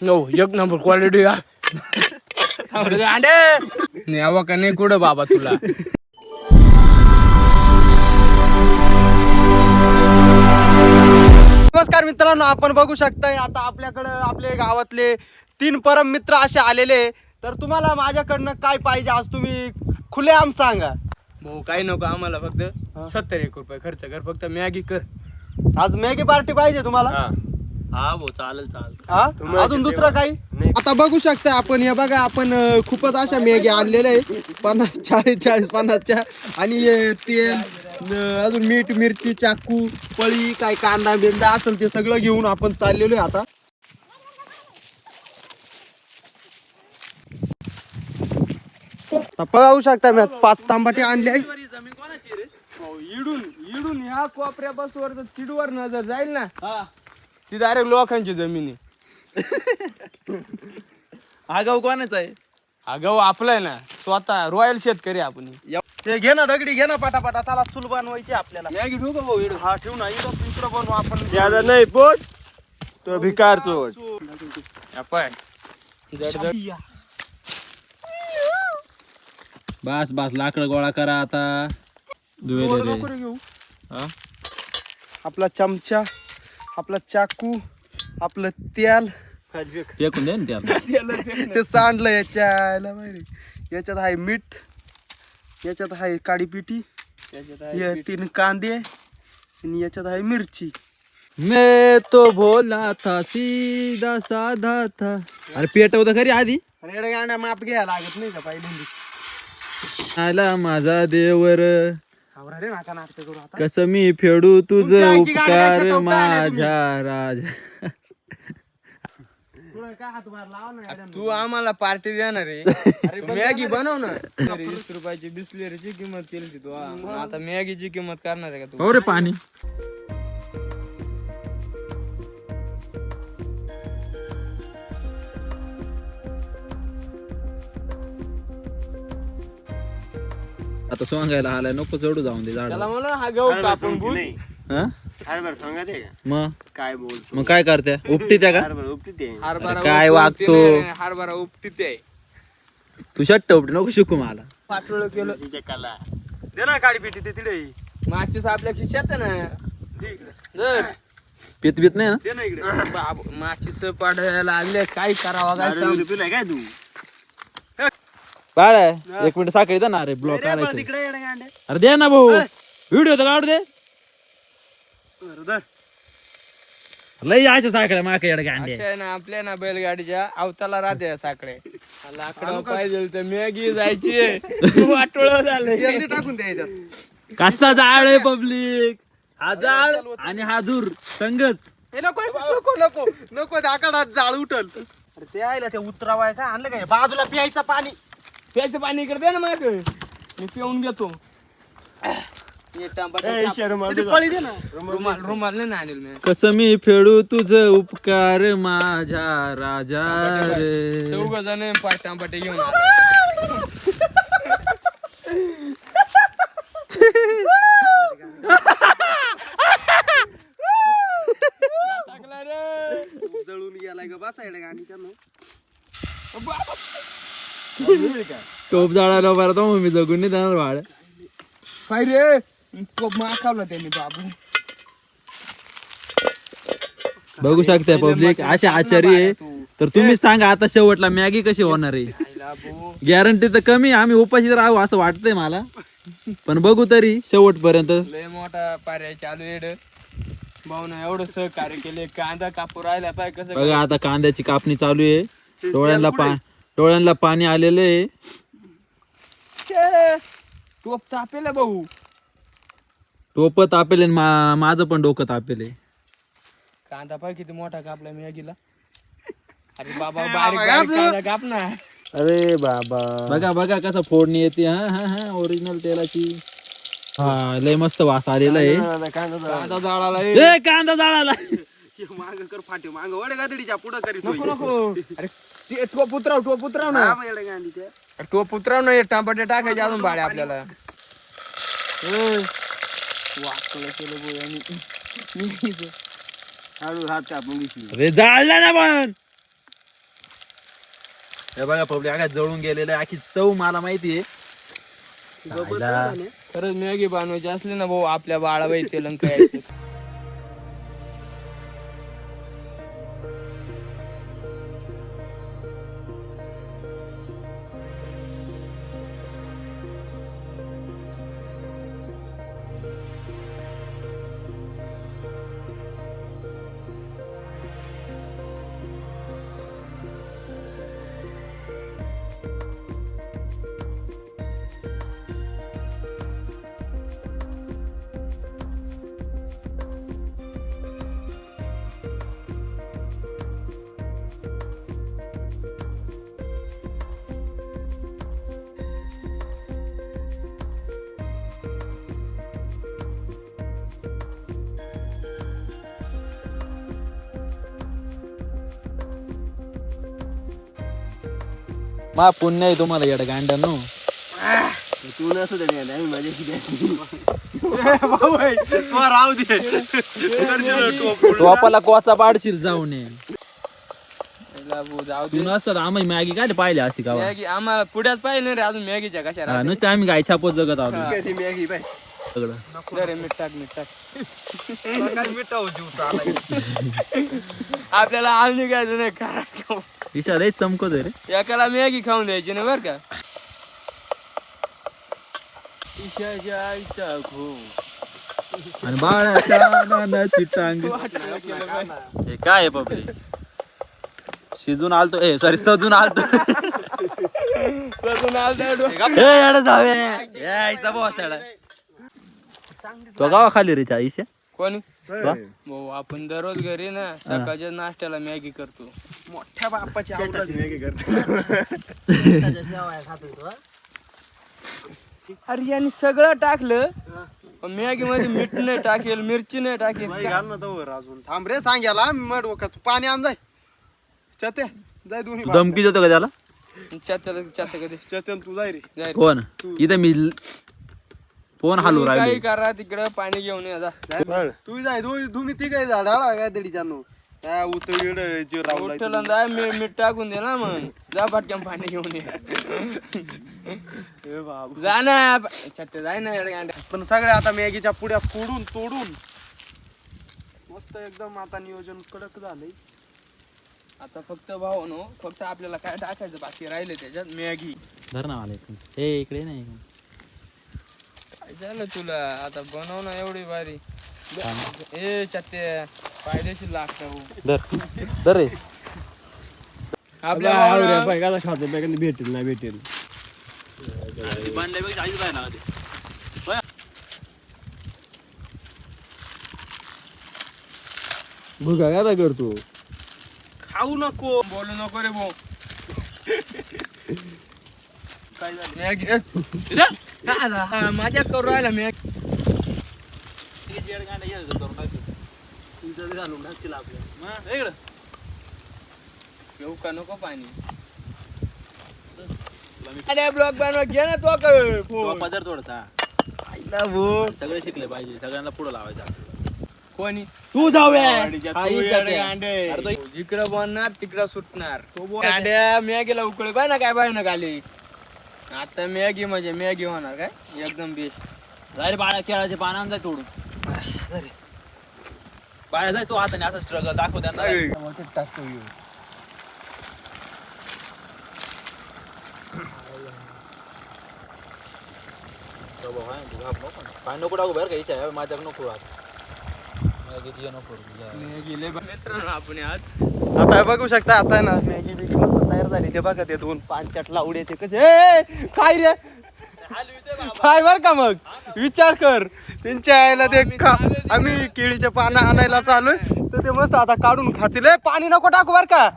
No एक number quality हा अंडे न्यावा का नाही कुठं बाबा तुला नमस्कार मित्रांनो आपण बघू शकताय आता आपल्याकडे आपले गावातले तीन परम मित्र असे आलेले तर तुम्हाला माझ्याकडनं काय पाहिजे आज तुम्ही खुलेआम सांगा. भाऊ काही नको आम्हाला फक्त सत्तर एक रुपये खर्च कर फक्त मॅगी कर. आज मॅगी पार्टी पाहिजे तुम्हाला? हा भाऊ चालेल चालेल. हा? अजून दुसरं काही? आता बघू शकता आपण हे बघा आपण अं, खूपच अशा मॅगी आणलेल्या आहे. पन्नास चाळीस चाळीस पन्नासच्या. आणि हे तेल अं, अजून मीठ मिरची चाकू पळी काय कांदा बिंदा असेल ते सगळं घेऊन आपण चाललेलो आहे आता. आता पाहू शकता मी पाच तांबाटे आणले आहे. इडून इडून ह्या कोपऱ्या बसवर जर तिडवर नजर जाईल ना. ती डायरेक्ट लोकांची जमीन आहे. हा गाव कोणाचा आहे? हा गहू आपलाय ना. स्वतः रॉयल शेतकरी आपण. ते घे ना दगडी घे ना पटापटा. चला चूल बनवायची आपल्याला. मॅगी ठेवू का भाऊ हा ठेवू ना. इकडं इकडं बनवू आपण. ज्यादा नाही पोट. तो भिकार चोट बस बस. लाकड गोळा करा आता. दुवे दे हा? आपला चमचा. आपला चाकू आपलं तेल फेकून दे ना त्याला. ते सांडलं याच्या माहिती याच्यात आहे मीठ याच्यात आहे काळी पिठी तीन कांदे आणि याच्यात आहे मिरची. मैं तो भोला था सीधा साधा था. अरे पेटव तर खरी आधी. एवढं गाण्या माप घ्यायला लागत नाही का पहिल्यांदी? आला माझा देवर. आवरा रे नाका नाटक करू आता. कस मी फेडू तुझ तुमच्या आईची गाडी उपकार आल्या तुम्ही? माझ्या राजा. तुला काय हातभार लावा ना गाड्यांना. तू आम्हाला पार्टी देणार आहे. मॅगी बनव ना. तरी वीस रुपयाची बिस्लेरीची किंमत केली होती तू हा. आता मॅगीची किंमत करणार आहे का तू? हो रे पाणी. आता सोंगायला आलाय नको चढू जाऊन दे झाड त्याला हा गहू कापून बुज हरभर सांगा ते का? मग काय बोलतो? मग काय करते? उपटी त्या का? हरभर उपटी ते हरभरा काय वागतो? हरभरा उपटीत आहे. तू शट्ट उपटी नको शिकू मला. पाठवलं केलं. तिच्या कला. दे ना काळी पिठी ते तिथे मागचीच आपल्या खिशात आहे ना. पित बीत नाही ना? दे ना इकडे. बाब माचीस लागले काय करावं काय सांग? पिलाय काय तू? बाळ एक मिनिट साखळी दे ना अरे ब्लॉक काढायचं तिकडे गांडे. अरे दे ना भाऊ. व्हिडिओ तर काढू दे. बरं, धर. लई अशा साखळ्या माका येडा गांडे. अशा आहे ना आपल्या ना बैलगाडीच्या अवताला राहते साकडे लाकडं पाहिजे तर मॅगी जायची वाटोळ झालं. टाकून द्या याच्यात. कसा जाळ आहे पब्लिक हा जाळ आणि हा दूर संगच हे नको नको नको नको त्या आकाडात जाळ उठल. अरे ते आहे ना ते उतरावाय का? आणलं काय बाजूला प्यायचं पाणी. प्यायचं पाणी इकडे दे ना मग मी पिऊन घेतो. ए, शर्मा ते तुझा. पळी दे ना. रुमाल रुमाल नाही. ना आणेल मी. कस मी फेडू तुझ उपकार माझ्या राजा रे. चौघ जण पाटांपाटे घेऊन आले. टाकला रे जळून गेलाय ग बसायला गाणीच्या टोप जाळायला बरं तो मी जगून नाही जाणार बाळ काय रे माखावलं त्यांनी बाबू. बघू शकता पब्लिक असे आचार्य आहे. तर तुम्ही सांगा आता शेवटला मॅगी कशी होणार आहे? गॅरंटी तर कमी आम्ही उपाशी राहू असं वाटतंय मला. पण बघू तरी शेवटपर्यंत. लय मोठा पर्याय चालू एड भाऊ ना एवढं सहकार्य केले कांदा कापू राहिला पाय कसं बघा आता कांद्याची कापणी चालू आहे. डोळ्यांना पा डोळ्यांना पाणी आलेलं आहे. टोप तापेला भाऊ. टोप तापेल आणि मा- माझं पण डोकं तापेल आहे. कांदा पाय किती मोठा कापला मॅगीला. अरे बाबा बारीक बारीक कांदा काप ना अरे बाबा. बघा बघा कसं फोडणी येते. हा हा हा ओरिजिनल तेलाची. हा लय मस्त वास आलेला आहे. कांदा जाळाला ए. ए कांदा जाळाला माग कर फाटी माग वडे गादडीच्या पुढं करीत नको नको. अरे टोप उतराव टोप उतराव ना. टोप उतराव ना टांबाटे टाकायचे अजून बाळे आपल्याला. हळू हात अरे जाळला ना पण. हे बघा पब्लिक आगा जळून गेलेलं आहे. आखी चव मला माहिती आहे. खरंच मॅगी बनवायची असली ना भाऊ आपल्या बाळाबाई तेलंक यायचे मा पुण्य आहे तुम्हाला येडं गांड्यानो तू नसू दे राहू दे टोपाला कोचा पाडशील जाऊन जाऊ तू दे नसतात आम्ही मॅगी काय पाहिले असती का मॅगी आम्हाला पुढ्यात पाहिजे नाही रे अजून मॅगीच्या कशा राहते. नुसते आम्ही गाय छापत जगत आहोत. ती मॅगी सगळं. आपल्याला आळ निघायचं नाही खरा ईशा लय चमकत आहे रे. एकाला मॅगी खाऊन द्यायची ना बर का? आणि टांग. हे काय आहे पब्लिक? शिजून आलतो. ए सॉरी सजून आलतो. बघून आलता. डो- ए, येडं जावे. बस. तो गावा खाली रे ईशा? कोणी? वा. भाऊ आपण दररोज घरी ना सकाळच्या नाश्त्याला मॅगी करतो. मोठ्या बापाची मॅगी करतो. अरे यांनी सगळं टाकलं. पण मॅगी मध्ये मीठ नाही टाकेल मिरची नाही टाकेल. घाल ना अजून. थांब रे सांगायला मग डोक्यात पाणी आण जाय. चत्या जाय दोन्ही तू धमकी देतो का त्याला? चात्याला चात्या कधी चत्यान तू जाय रे. जाय. कोण? इथं मी फोन हालू काही राहिले? करा तिकडं पाणी घेऊन या जा. तू जाय दोन्ही तुम्ही ती काय झाडाला काय दडी जाणू काय उतळ जे राहुल उठलं मी- मीठ टाकून दे ना मग. जा पटकन पाणी घेऊन ये. जा ना छत्ते जाय ना येड्या. पण सगळ्या आता मॅगीच्या पुड्या फोडून तोडून. मस्त एकदम आता नियोजन कडक झालंय. आता फक्त भाऊ नो फक्त आपल्याला काय टाकायचं बाकी राहिले त्याच्यात मॅगी. धर ना मला इकडून. ए इकडे नाही झालं तुला? आता बनव ना एवढी भारी. ए चत्ते फायदेशीर लागतं हो. रे. आपल्या भावाला- पाय का खातो पाय भेटेल नाही भेटेल. भुका काय करतो. खाऊ नको. बोलू नको रे भाऊ. मॅगी करू राहिला का? नको पाणी अरे बनवा घे ना तो पदर सगळे शिकले पाहिजे सगळ्यांना पुढे लावायचं कोणी तू जाऊया जिकडं बनणार तिकडं सुटणार मी गेला उकळी पाय ना काय पाहिजे ना खाली आता मॅगी म्हणजे मॅगी होणार काय? एकदम बेस्ट जाय रे बाळा केळाचे पानांना जाय तोडून. बाळा जाय तू हाताने असं स्ट्रगल दाखव त्यांना. पाय नको टाकू बाहेर काही आहे. माझ्या नको नको मॅगी लय मित्रांनो आपण आज आता बघू शकता आता ना मॅगी बिगी मस्त तयार झाली. ते बघा ते दोन पाच लावडे ते कसे? काय रे? काय बर का मग? विचार कर. त्यांच्या आईला ते खा आम्ही केळीचे पानं आणायला चालूय तर ते मस्त आता काढून खातील. पाणी नको टाकू बर का.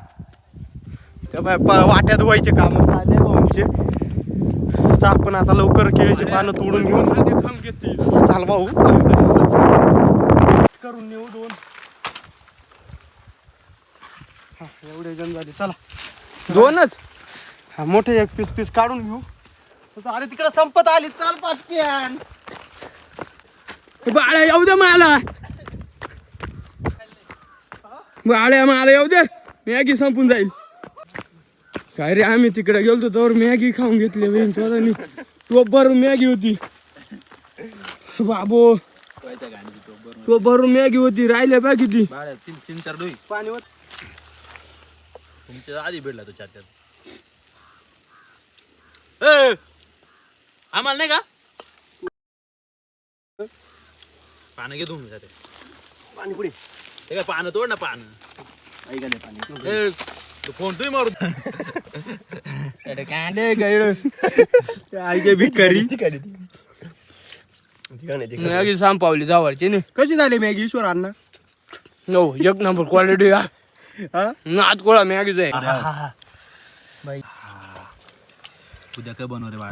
बाय वाट्यात धुवायचे काम. भाऊंचे. तर आपण आता लवकर केळीचे पानं तोडून घेऊन चाल भाऊ. करून नेऊ दोन. हा, एवढे जण झाले. चला. दोनच? हा मोठे एक पीस पीस काढून घेऊ. अरे तिकडे संपत आली. चाल पाटक्यान बाळा येऊ दे मला. बाळ्या मला येऊ दे. मॅगी संपून जाईल. काय रे आम्ही तिकडे गेलतो तर मॅगी खाऊन घेतली बहीण तुला टोप भरून मॅगी होती. बाबो. टोप भरून मॅगी होती राहिल्या बा किती बाळ्या तीन तीन चार डोई. पाणी तुमच्या आधी भेटला तो चार चार ए, आम्हाला नाही का? पानं घे धुवून जाते. पाणी पुढे ते काय पानं तोड ना पानं. ऐका नाही पाणी ए, तो फोन तुम्ही मारू. कांदे गैड आईचे भिकारी. मॅगी संपावली जावरची नाही कशी झाली मॅगी ईश्वर अण्णा? नो एक नंबर क्वालिटी हा? नाच कोळा आहे. बाई. उद्या काय बनव रे बाळ?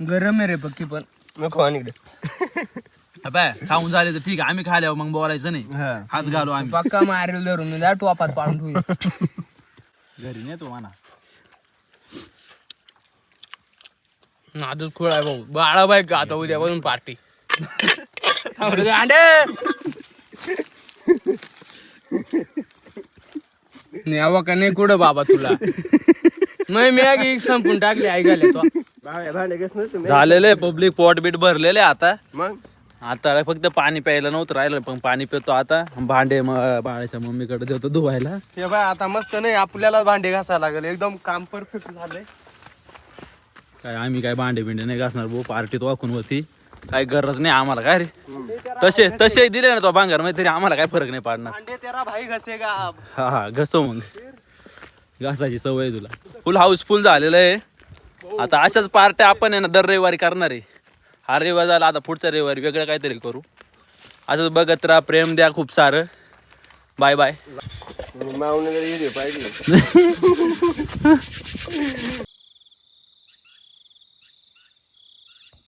गरम आहे रे पक्की पण. नको आणि इकडे. अबे खाऊन झाले तर ठीक आहे. आम्ही खाल्यावर मग बोलायचं नाही. हात घालू आम्ही. पक्का मारेल धरून. मी जा टोपात पाडून ठेवी घरी नेतो म्हणा. नादच खोळ आहे भाऊ. बाळा बाई का आता उद्यापासून पार्टी? अंडे! न्यावा का नाही कुठं बाबा तुला? नाही मॅगी संपून टाकली ऐकायला तो. झालेले पब्लिक पोट बीट भरलेले आता. मग? आता फक्त पाणी प्यायला नव्हतं राहिलं पण पाणी पितो आता. भांडे म- बाळाच्या मम्मीकडे देतो धुवायला. हे बाय आता मस्त नाही आपल्याला भांडे घासायला लागेल. एकदम काम परफेक्ट झालंय. काय आम्ही काय भांडे बिंडे नाही घासणार भाऊ. पार्टीत वाकून होती काय गरज नाही आम्हाला काय रे? तसे तसे दिले ना तो भांगरमध्ये तरी आम्हाला काय फरक नाही पडणार. भांडे तेरा भाई घसेगा हा हा घसो मग. घासाची सवय आहे तुला. फुल हाऊसफुल झालेलं आहे. आता अशाच पार्ट्या आपण आहे ना दर रविवारी करणार आहे. हा रविवार झाला आता पुढच्या रविवारी वेगळं काहीतरी करू. असंच बघत राहा प्रेम द्या खूप सारं. बाय बाय पाहिजे